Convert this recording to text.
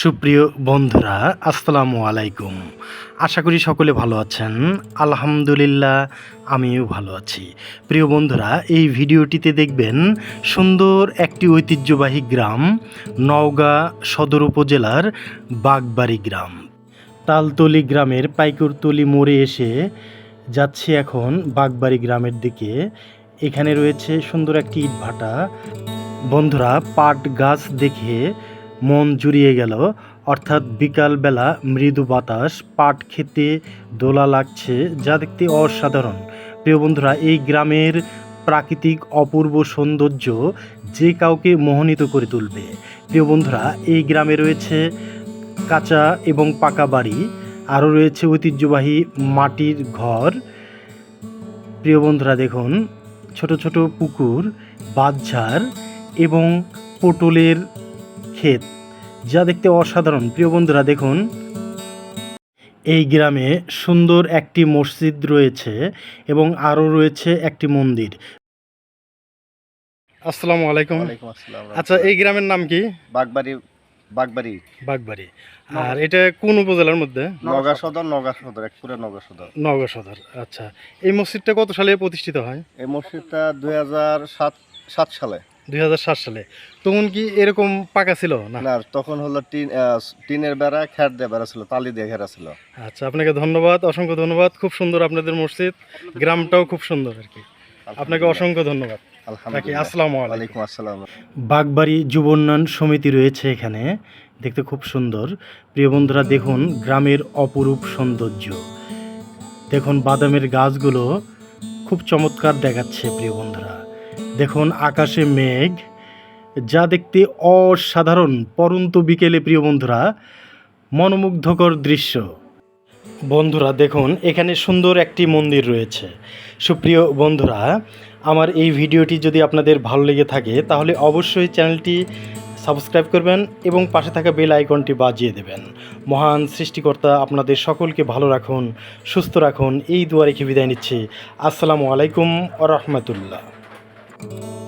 সুপ্রিয় বন্ধুরা, আসসালামু আলাইকুম। আশা করি সকলে ভালো আছেন। আলহামদুলিল্লাহ, আমিও ভালো আছি। প্রিয় বন্ধুরা, এই ভিডিওটিতে দেখবেন সুন্দর একটি ঐতিহ্যবাহী গ্রাম, নওগাঁ সদর উপজেলার বাগবাড়ি গ্রাম। তালতলি গ্রামের পাইকরতলি মোড়ে এসে যাচ্ছি এখন বাগবাড়ি গ্রামের দিকে। এখানে রয়েছে সুন্দর একটি ইটভাটা। বন্ধুরা, পাট গাছ দেখে মন জুড়িয়ে গেল। অর্থাৎ বিকালবেলা মৃদু বাতাস, পাট খেতে দোলা লাগছে, যা দেখতে অসাধারণ। প্রিয় বন্ধুরা, এই গ্রামের প্রাকৃতিক অপূর্ব সৌন্দর্য যে কাউকে মোহিত করে তুলবে। প্রিয় বন্ধুরা, এই গ্রামে রয়েছে কাঁচা এবং পাকা বাড়ি, আরও রয়েছে ঐতিহ্যবাহী মাটির ঘর। প্রিয় বন্ধুরা, দেখুন, ছোট ছোট পুকুর, বাঁধঝাড় এবং পটলের ক্ষেত যা দেখতে অসাধারণ। প্রিয় বন্ধুরা দেখুন। এই গ্রামে সুন্দর একটি মসজিদ রয়েছে এবং আরও রয়েছে একটি মন্দির। আসসালামু আলাইকুম। আসসালাম আচ্ছা এই গ্রামের নাম কি? বাগবাড়ি বাগবাড়ি। বাগবাড়ি। আর এটা কোন উপজেলার মধ্যে? নগা সদর নগা সদর এক পুরো নগা সদর। নওগাঁ সদর আচ্ছা। এই মসজিদটা কত সালে প্রতিষ্ঠিত হয়? এই মসজিদটা দুই হাজার সাত সাত সালে। দুই হাজার সাত সালে। তখন কি এরকম পাকা ছিল? না। না তখন হলো টিন টিনের বেড়া খ্যাট দিয়ে বেড়া ছিল তালি দিয়ে ঘেরা ছিল। আচ্ছা আপনাকে ধন্যবাদ অসংখ্য ধন্যবাদ। খুব সুন্দর আপনাদের মসজিদ গ্রামটাও খুব সুন্দর আর কি। আপনাকে অসংখ্য ধন্যবাদ। আলাইকুম। আসসালাম। বাগবাড়ি যুব উন্নয়ন সমিতি রয়েছে এখানে দেখতে খুব সুন্দর। প্রিয় বন্ধুরা দেখুন গ্রামের অপরূপ সৌন্দর্য। দেখুন বাদামের গাছগুলো খুব চমৎকার দেখাচ্ছে প্রিয় বন্ধুরা। দেখুন, আকাশে মেঘ, যা দেখতে অসাধারণ। পরন্ত বিকেলে, প্রিয় বন্ধুরা, মনোমুগ্ধকর দৃশ্য। বন্ধুরা, দেখুন, এখানে সুন্দর একটি মন্দির রয়েছে। সুপ্রিয় বন্ধুরা, আমার এই ভিডিওটি যদি আপনাদের ভালো লেগে থাকে, তাহলে অবশ্যই চ্যানেলটি সাবস্ক্রাইব করবেন এবং পাশে থাকা বেল আইকনটি বাজিয়ে দেবেন। মহান সৃষ্টিকর্তা আপনাদের সকলকে ভালো রাখুন, সুস্থ রাখুন। এই দুয়ারে কি বিদায় নিচ্ছি? আসসালামু আলাইকুম রহমতুল্লাহ। Thank you.